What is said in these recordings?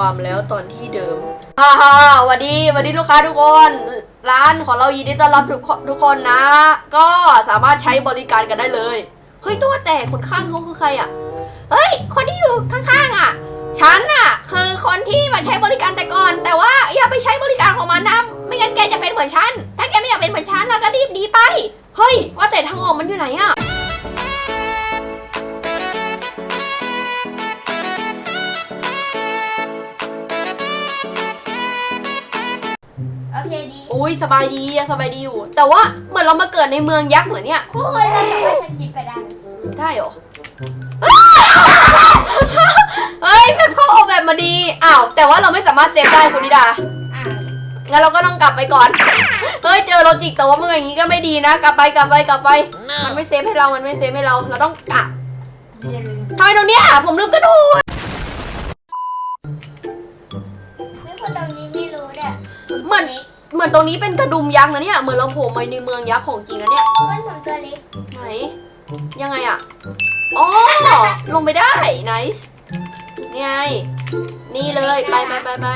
ความแล้วตอนที่เดิมฮ่าฮ่าสวัสดีสวัสดีลูกค้าทุกคน ร้านของเรายินดีต้อนรับทุกทุกคนนะ ก็สามารถใช้บริการกันได้เลย เฮ้ยตัวแต่คนข้างเขาคือใครอะ เฮ้ย คนที่อยู่ข้างๆอะ ฉันอะ คือคนที่มาใช้บริการแต่ก่อน แต่ว่าอย่าไปใช้บริการของมันนะ ไม่งั้นแกจะเป็นเหมือนฉัน ถ้าแกไม่อยากเป็นเหมือนฉันแล้วก็รีบหนีไป เฮ้ย ว่าแต่ทางออกมันอยู่ไหนอะ อุ้ยสบายดียังสบายดีอยู่ แต่ว่าเหมือนเรามาเกิดในเมืองยักษ์เหรอเนี่ยคู่คนเราสามารถสกิปไปได้นะได้เหรอเฮ้ยแบบเขาออกแบบมาดีอ้าวแต่ว่าเราไม่สามารถเซฟได้คุณนิดาอ่างั้นเราก็ต้องกลับไปก่อน เฮ้ยเจอโลจิกแต่ว่าเมื่ออย่างนี้ก็ไม่ดีนะ กลับไปกลับไปกลับไป มันไม่เซฟให้เรา มันไม่เซฟให้เรา เราต้องกลับเรียนรู้ทำไมตรงเนี้ยผมลืมกระโดด มือนตรงนี้เป็นกระดุมยักษ์นะเนี่ย เหมือนเราโผล่มาในเมืองยักษ์ของจริงนะเนี่ย ก้นผมตัวเล็กไหน ยังไงอะอ๋อ ลงไปได้ nice นี่ไง นี่เลย ไปไปไปไป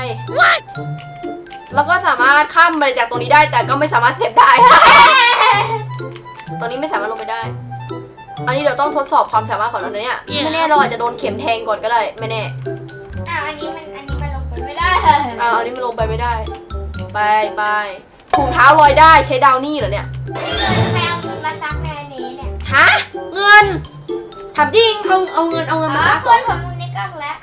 แล้วก็สามารถข้ามไปจากตรงนี้ได้ แต่ก็ไม่สามารถเซฟได้ ตรงนี้ไม่สามารถลงไปได้ อันนี้เราต้องทดสอบความสามารถของเรานะเนี่ยไม่แน่เราอาจจะโดนเข็มแทงก่อนก็ได้ ไม่แน่อ้าวอันนี้มันอันนี้มันลงไปไม่ได้ อ่าอันนี้มันลงไปไม่ได้ ไปไปถุงเท้าลอยได้ใช้ดาวนี่เหรอเนี่ยไม่เกินใครเอาเงินมาซักในอันนี้เนี่ยฮะ เงินถามจริงเอาเอาเงินเอาเงินอ๋มาอซักคเหรอนผมนึกออกแล้ว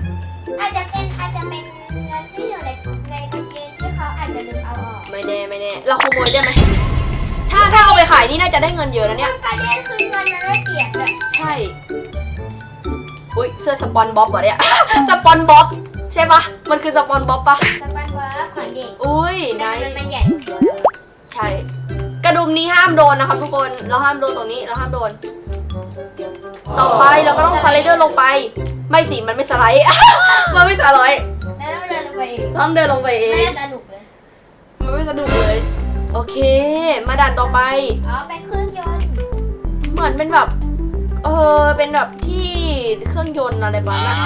อาจจะเป็นอาจจะเป็นเงินที่อยู่ในในกางเกงที่เขาอาจจะลืมเอาออกไม่แน่ไม่แน่เราขโมยได้ไหมถ้าถ้าเอาไปขายนี่น่าจะได้เงินเยอะนะเนี่ยคือประเด็นคือเงินมันไม่เปลี่ยนเลยใช่ อุ้ยเสื้อสปอนบ๊อบเหรอเนี่ย สปอนบ๊อบใช่ปะมันคือสปอนบ๊อบปะสปันเวิร์กของเด็กอุ้ยไหนแต่มันมันใหญ่กว่าใช่ กระดุมนี้ห้ามโดนนะครับทุกคน เราห้ามโดนตรงนี้ เราห้ามโดน ต่อไปเราก็ต้องสไลเดอร์ลงไป ไม่สิ มันไม่สไลด์ มันไม่สไลด์แล้วเราเดินลงไปเองต้องเดินลงไปเอไม่งได้สนุกเลย มันไม่สนุกเลย โอเค มาด่านต่อไป อ๋อ เป็นเครื่องยนต์ เหมือนเป็นแบบ เออ เป็นแบบที่เครื่องยนต์อะไรประมาณนั้น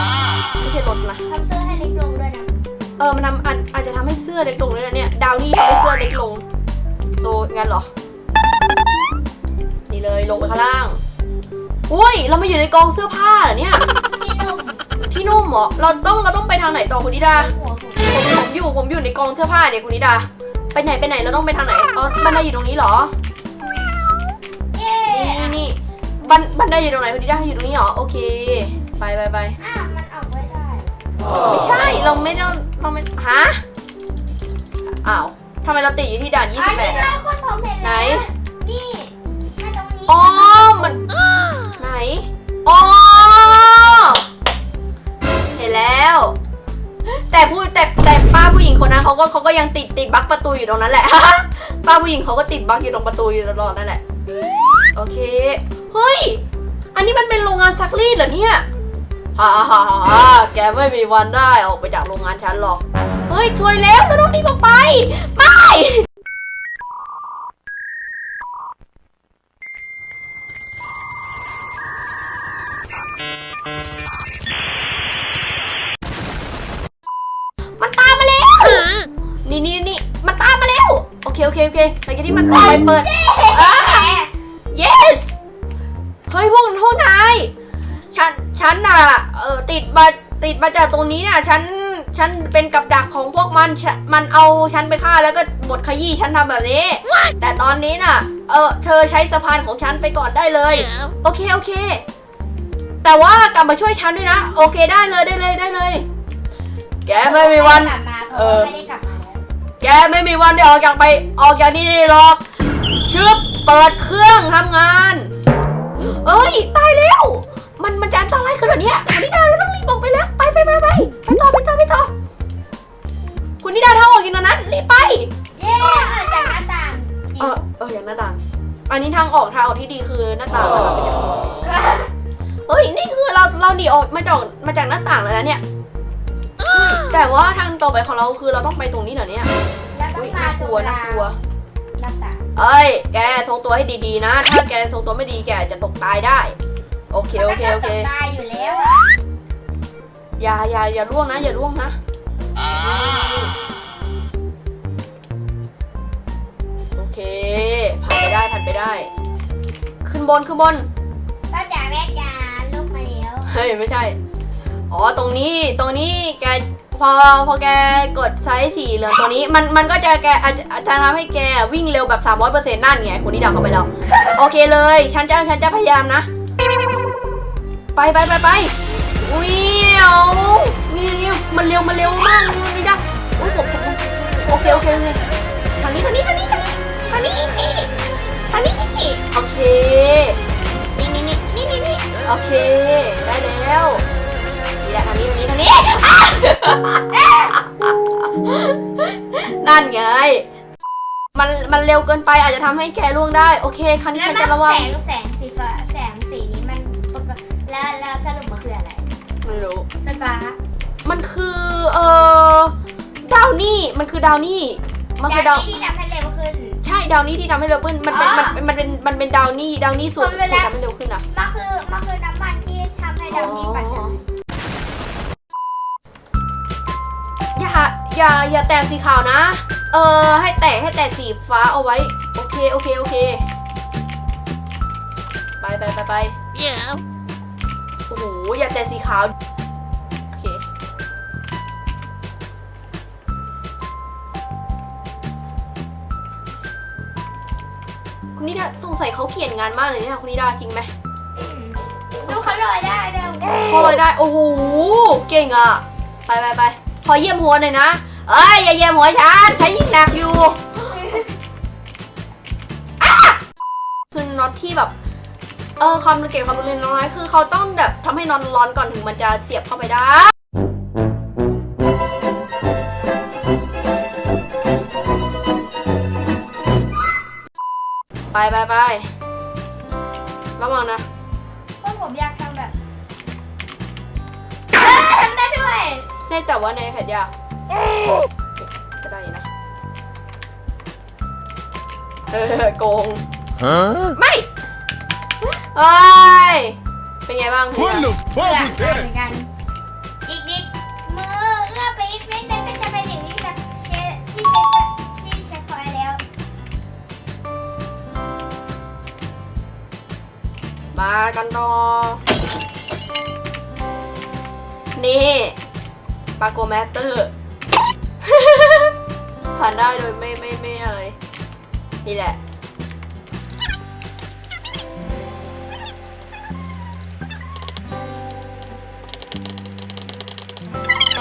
ไม่ใช่รถนะทำเสื้อให้เล็กลงด้วยนะ เออมันทำอาจอาจจะทำให้เสื้อเล็กลงด้วยนะเนี่ยดาวนี่ทำให้เสื้อเล็กลงโซงั้นเหรอ นี่เลยลงไปข้างล่าง อุ้ย เรามาอยู่ในกองเสื้อผ้าเหรอเนี่ย ที่นุ่มที่นุ่มเหรอ เราต้องเราต้องไปทางไหนต่อคุณนิดา หัวผมผมผมอยู่ผมอยู่ในกองเสื้อผ้าเนี่ยคุณนิดา ไปไหนไปไหนเราต้องไปทางไหนอ๋อบันไดอยู่ตรงนี้เหรอ เย้นี่นี่นี่บันบันไดอยู่ตรงไหนคุณนิดาอยู่ตรงนี้เหรอ โอเค ไปไปไปอะมันออกไม่ได้ ไม่ใช่เราไม่ได้เราไม่ฮะอ้าวทำไมเราติดอยู่ที่ด่านอันนี้28ได้อะคนผมเห็นไหน แล้วนี่มาตรงนี้อ๋อมันไหนอ๋อเห็นแล้ว แต่ผู้แต่แต่ป้าผู้หญิงคนนั้นเขาก็เขาก็ยังติดติดบั๊กประตูอยู่ตรงนั้นแหละ ป้าผู้หญิงเขาก็ติดบั๊กอยู่ตรงประตูอยู่ตลอดนั่นแหละ โอเค เฮ้ย อันนี้มันเป็นโรงงานซักรีดเหรอเนี่ย ฮ่าฮ่าฮ่าแกไม่มีวันได้ออกไปจากโรงงานฉันหรอก เฮ้ยช่วยแล้วเราต้องรีบออกไป ไป มันตามมาแล้ว นี่นี่นี่มันตามมาแล้ว โอเคโอเคโอเคหลังที่มันเข้าไปเปิด ติดมาติดมาจากตรงนี้น่ะฉันฉันเป็นกับดักของพวกมันฉันมันเอาฉันไปฆ่าแล้วก็บดขยี้ฉันทำแบบนี้แต่ตอนนี้น่ะ เออเธอใช้สะพานของฉันไปก่อนได้เลยโอเคโอเค แต่ว่ากลับมาช่วยฉันด้วยนะ โอเคได้เลยได้เลยได้เลย แกไม่มีวัน กลับมาเพเอราะอว่าไม่ได้กลับมาแล้วแกไม่มีวันได้ออกจากไปออกจากที่นี่หรอกชึบเปิดเครื่องทำงาน เอ้ยตายแล้ว มันมันจะอันตรายขนาดเนี้ยคุณนิดาเราต้องรีบออกไปแล้ว ไปไปไปไปไปต่อไปต่อไปต่อคุณนิดาทางออกอยู่ตรงนั้นรีบไป เย้ออกจากหน้าต่างเออเอออย่างหน้าต่าง อันนี้ทางออกทางออกที่ดีคือหน้าต่างนะครับไม่ใช่ทางออกเอ้ยนี่คือเราเราหนีออกมาจากมาจากหน้าต่างแล้วนะเนี่ย แต่ว่าทางต่อไปของเราคือเราต้องไปตรงนี้เหรอเนี่ยแล้วก็อุ้ยมาน่าตกรงลัวกน่าลางกลัว หน้าต่าง เอ้ย แกทรงตัวให้ดีๆนะ ถ้าแกทรงตัวไม่ดีแกจะตกตายได้ โอเคโอเคโอเคตายอยู่แล้วอย่าอย่าอย่าล่วงนะ อย่าล่วงนะโอเคผ่านไปได้ผ่านไปได้ ขึ้นบนขึ้นบนป้าจ๋าแม่จ๋าลูกมาแล้วเฮ้ยไม่ใช่ อ๋อตรงนี้ตรงนี้แกพอพอแกกดไซส์สีเหลืองตัวนี้มันมันก็จะแกอาจจะทำให้แกวิ่งเร็วแบบ 300%นั่นไงคนนี้ดาวเข้าไปแล้ว โอเคเลย ฉันจะฉันจะพยายามนะ ไปไปไปไปวิ่งนี่นี่มันเร็วมันเร็วมากมันไม่ได้โอ้ยผมผมโอเคโอเคโอเคทางนี้ทางนี้ทางนี้ทางนี้ทางนี้ทางนี้โอเคนี่นี่นี่นี่นี่นี่โอเคได้แล้วนี่แหละทางนี้ทางนี้ทางนี้นั่นไงมันมันเร็วเกินไปอาจจะทำให้แกล่วงได้โอเคครั้งนี้ฉันจะระวังแสงแสงสีฟ้า แล้วแล้วสรุปมันคืออะไรไม่รู้ ไฟฟ้ามันคือเอ่อดาวนี่มันคือดาวนี่มันคือดาวที่ทำให้เร็วขึ้น ใช่ดาวนี่ที่ทำให้เร็วขึ้นมันเป็นอ๋อมันมันเป็นมันเป็นดาวนี่ดาวนี่สูตรคนเวลาทำให้เร็วขึ้นอะมันคือมันคือน้ำมันที่ทำให้ดำนี้ปั่นได้อย่าอย่าอย่าแตะสีขาวนะ เออให้แตะให้แตะสีฟ้าเอาไว้ โอเคโอเคโอเค ไปไปไปไป Yeah. โอ้โหอย่าแตะสีขาว โอเค คุณนิดาสงสัยเขาเขียนงานมากเลยเนี่ยคุณนิดาจริงไหมดูเขาลอยได้เร็วเขาเลยได้ โอ้โห เก่งอะ ไปไปไปขอเยี่ยมหัวหน่อยนะ เอ้ย อย่าเยี่ยมหัวฉันฉันยิ่งหนักอยู่คือน็อตที่แบบ เออความเก่งความรุนแรงน้อย คือเขาต้องแบบทำให้นอนร้อนก่อนถึงมันจะเสียบเข้าไปได้ ไปไปไประวังนะเพราะผมอยากทำแบบเออทำได้ด้วยแน่ใจว่าในแผ่นยากจะได้อยู่นะ เออโกง Huh? ไม่ เอ้ย เป็นไงบ้างคุณ What นิ the ดาเพื่อ fuck เห is that? มือนกัน อีกนิดมือเอื้อไปอีกนิดนึงก็จะไปถึงที่จะเชฟที่เชฟที่เชฟพอยแล้ว มากันต่อ นี่ปาโกแมตเตอร์ ผ่านได้โดยไม่ไม่ไม่อะไร นี่แหละ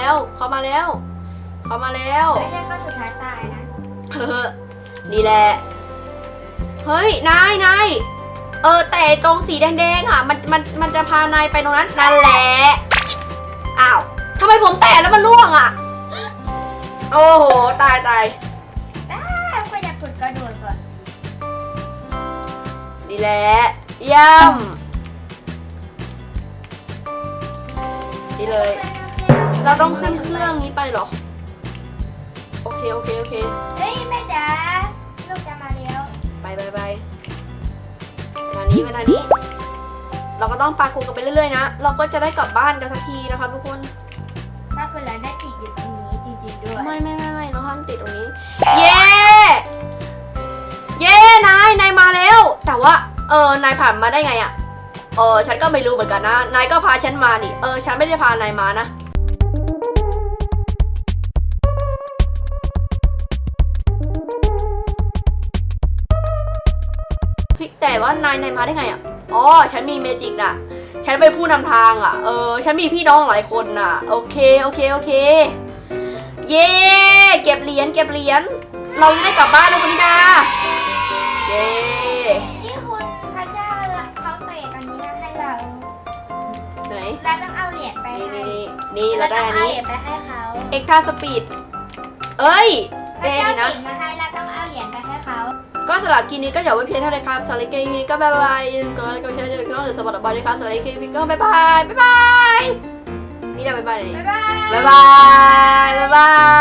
แล้วเข้ามาแล้ว เข้ามาแล้วไม่ใช่ข้อสุดท้ายตายนะเออนี่แหละเฮ้ยนายนายเออแต่ตรงสีแดงๆอะ มันมันมันจะพานายไปตรงนั้นนั่นแหละอ้าวทำไมผมแตะแล้วมันร่วงอะ โอ้โหตายตายอ้าวก็จะฝึกกระโดดก่อนนี่แหละเยี่ยมนี่เลย เราต้องขึ้นเครื่องนี้ไปเหรอ โอเค โอเค โอเค เฮ้ยแม่จ๋าลูกจะมาแล้วไปไปไปทางนี้ไปทางนี้ เราก็ต้องปากูกันไปเรื่อยๆนะ เราก็จะได้กลับบ้านกันสักทีนะครับทุกคน ถ้าคุณเราได้ติดอยู่ตรงนี้จริงๆด้วยไม่ไม่ไม่ไม่เราห้ามติดตรงนี้ เย้ เย้ นาย นายมาแล้ว แต่ว่า เออ นายผ่านมาได้ไงอะเออ ฉันก็ไม่รู้เหมือนกันนะ นายก็พาฉันมานี่ เออ ฉันไม่ได้พานายมานะ ว่านายนายมาได้ไงอะ อ๋อ ฉันมีเมจิกน่ะ ฉันเป็นผู้นำทางอะ เออ ฉันมีพี่น้องหลายคนน่ะ โอเค โอเค โอเค เย้ เก็บเหรียญ เก็บเหรียญ เราจะได้กลับบ้านแล้วคุณนิดาเย้นี่คุณพระเจ้าเขาเสกอันนี้ให้เราไหน เราต้องเอาเหรียญไปนี่ให้นี่นี่นี่เราได้อันต้องเอานี้เหรียญไปให้เขา เอ็กท่าสปีด เอ้ยพระเท่เจ้าดีนะเสกมาให้ ก็สำหรับคลิปนี้ก็อย่าไว้เพียงเท่านี้ครับสำหรับคลิปนี้ก็บ๊ายบายอย่าลืมกดไลค์กดแชร์ด้วยน้องหรือสปอร์ตบอลด้วยครับสำหรับคลิปนี้ก็บ๊ายบายบ๊ายบายนี่นะบ๊ายบายเลยบ๊ายบายบ๊ายบายบ๊ายบาย